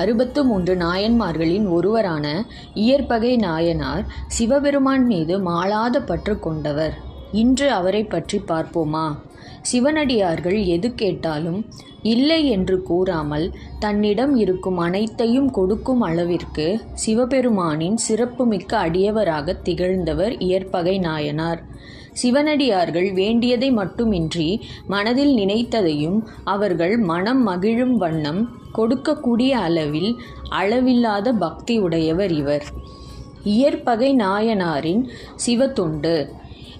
அறுபத்து மூன்று நாயன்மார்களின் ஒருவரான இயற்பகை நாயனார் சிவபெருமான் மீது மாளாத பற்று கொண்டவர். இன்று அவரை பற்றி பார்ப்போமா? சிவனடியார்கள் எது கேட்டாலும் இல்லை என்று கூறாமல் தன்னிடம் இருக்கும் அனைத்தையும் கொடுக்கும் அளவிற்கு சிவபெருமானின் சிறப்புமிக்க அடியவராக திகழ்ந்தவர் இயற்பகை நாயனார். சிவனடியார்கள் வேண்டியதை மட்டுமின்றி மனதில் நினைத்ததையும் அவர்கள் மனம் மகிழும் வண்ணம் கொடுக்கக்கூடிய அளவில் அளவில்லாத பக்தி உடையவர் இவர். இயற்பகை நாயனாரின் சிவத்துண்டு.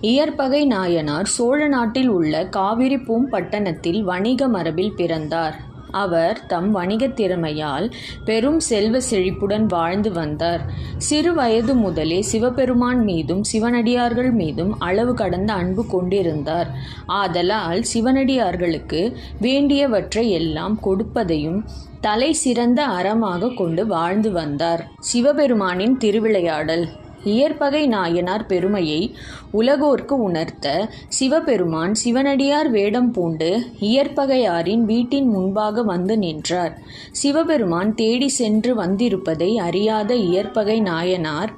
இயற்பகை நாயனார் சோழ நாட்டில் உள்ள காவிரி பூம்பட்டணத்தில் வணிக மரபில் பிறந்தார். அவர் தம் வணிகத் திறமையால் பெரும் செல்வ செழிப்புடன் வாழ்ந்து வந்தார். சிறு வயது முதலே சிவபெருமான் மீதும் சிவனடியார்கள் மீதும் அளவு கடந்த அன்பு கொண்டிருந்தார். ஆதலால் சிவனடியார்களுக்கு வேண்டியவற்றை எல்லாம் கொடுப்பதையும் தலை சிறந்த அறமாக கொண்டு வாழ்ந்து வந்தார். சிவபெருமானின் திருவிளையாடல். இயற்பகை நாயனார் பெருமையை உலகோர்க்கு உணர்த்த சிவபெருமான் சிவனடியார் வேடம் பூண்டு இயற்பகையாரின் வீட்டின் முன்பாக வந்து நின்றார். சிவபெருமான் தேடி சென்று வந்திருப்பதை அறியாத இயற்பகை நாயனார்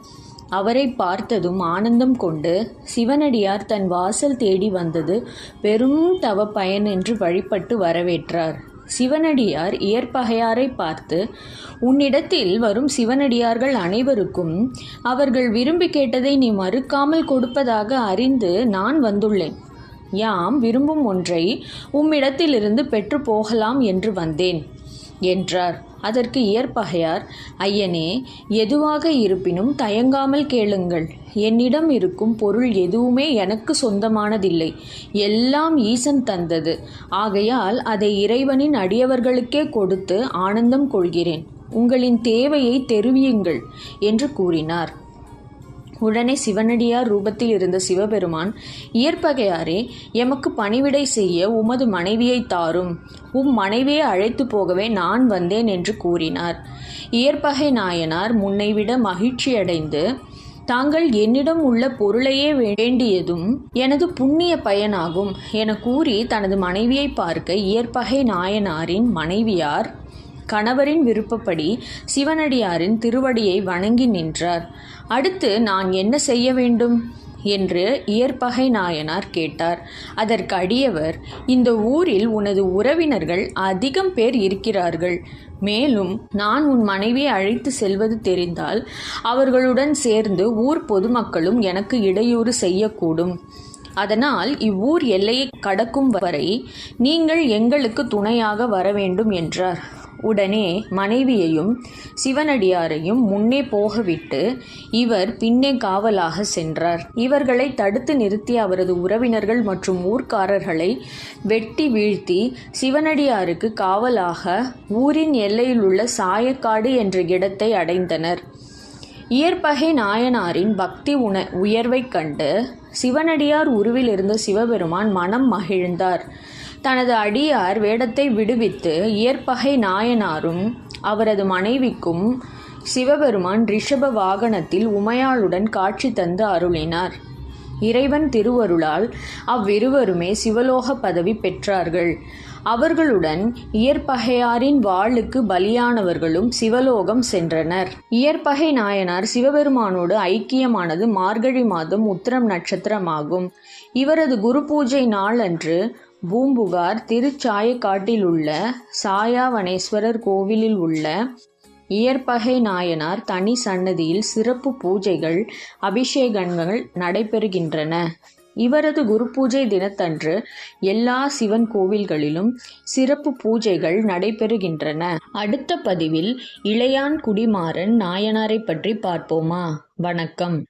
அவரை பார்த்ததும் ஆனந்தம் கொண்டு சிவனடியார் தன் வாசல் தேடி வந்தது பெரும் தவ பயன் என்று வழிபட்டு வரவேற்றார். சிவனடியார் இயற்பகையாரை பார்த்து உன்னிடத்தில் வரும் சிவனடியார்கள் அனைவருக்கும் அவர்கள் விரும்பி கேட்டதை நீ மறுக்காமல் கொடுப்பதாக அறிந்து நான் வந்துள்ளேன். யாம் விரும்பும் ஒன்றை உம்மிடத்திலிருந்து பெற்று போகலாம் என்று வந்தேன். என்றார். அதற்கு இயற்பகையார் ஐயனே எதுவாக இருப்பினும் தயங்காமல் கேளுங்கள். என்னிடம் இருக்கும் பொருள் எதுவுமே எனக்கு சொந்தமானதில்லை. எல்லாம் ஈசன் தந்தது. ஆகையால் அதை இறைவனின் அடியவர்களுக்கே கொடுத்து ஆனந்தம் கொள்கிறேன். உங்களின் தேவையை தெரிவியுங்கள் என்று கூறினார். உடனே சிவனடியார் ரூபத்தில் இருந்த சிவபெருமான் இயற்பகையாரே எமக்கு பணிவிடை செய்ய உமது மனைவியை தாரும். உம் மனைவியை அழைத்து போகவே நான் வந்தேன் என்று கூறினார். இயற்பகை நாயனார் முன்னைவிட மகிழ்ச்சியடைந்து தாங்கள் என்னிடம் உள்ள பொருளையே வேண்டியதும் எனது புண்ணிய பயனாகும் என கூறி தனது மனைவியை பார்க்க இயற்பகை நாயனாரின் மனைவியார் கணவரின் விருப்பப்படி சிவனடியாரின் திருவடியை வணங்கி நின்றார். அடுத்து நான் என்ன செய்ய வேண்டும்? என்று இயற்பகை நாயனார் கேட்டார். அதற்கு அடியவர் இந்த ஊரில் உனது உறவினர்கள் அதிகம் பேர் இருக்கிறார்கள். மேலும் நான் உன் மனைவியை அழைத்து செல்வது தெரிந்தால் அவர்களுடன் சேர்ந்து ஊர் பொதுமக்களும் எனக்கு இடையூறு செய்யக்கூடும். அதனால் இவ்வூர் எல்லையை கடக்கும் வரை நீங்கள் எங்களுக்கு துணையாக வர வேண்டும் என்றார். உடனே மனைவியையும் சிவனடியாரையும் முன்னே போகவிட்டு இவர் பின்னே காவலாக சென்றார். இவர்களை தடுத்து நிறுத்தி அவரது உறவினர்கள் மற்றும் ஊர்க்காரர்களை வெட்டி வீழ்த்தி சிவனடியாருக்கு காவலாக ஊரின் எல்லையில் உள்ள சாயக்காடு என்ற இடத்தை அடைந்தனர். இயற்பகை நாயனாரின் பக்தி உண உயர்வைக் கண்டு சிவனடியார் உருவில் இருந்த சிவபெருமான் மனம் மகிழ்ந்தார். தனது அடியார் வேடத்தை விடுவித்து இயற்பகை நாயனாரும் அவரது மனைவிக்கும் சிவபெருமான் ரிஷப வாகனத்தில் உமையாளுடன் காட்சி தந்து அருளினார். இறைவன் திருவருளால் அவ்விருவருமே சிவலோக பதவி பெற்றார்கள். அவர்களுடன் இயற்பகையாரின் வாளுக்கு பலியானவர்களும் சிவலோகம் சென்றனர். இயற்பகை நாயனார் சிவபெருமானோடு ஐக்கியமானது மார்கழி மாதம் உத்திரம் நட்சத்திரமாகும். இவரது குரு பூஜை நாளன்று பூம்புகார் திருச்சாயக்காட்டிலுள்ள சாயாவனேஸ்வரர் கோவிலில் உள்ள இயற்பகை நாயனார் தனி சன்னதியில் சிறப்பு பூஜைகள் அபிஷேகங்கள் நடைபெறுகின்றன. இவரது குரு பூஜை தினத்தன்று எல்லா சிவன் கோவில்களிலும் சிறப்பு பூஜைகள் நடைபெறுகின்றன. அடுத்த பதிவில் இளையான் குடிமாறன் நாயனாரை பற்றி பார்ப்போமா? வணக்கம்.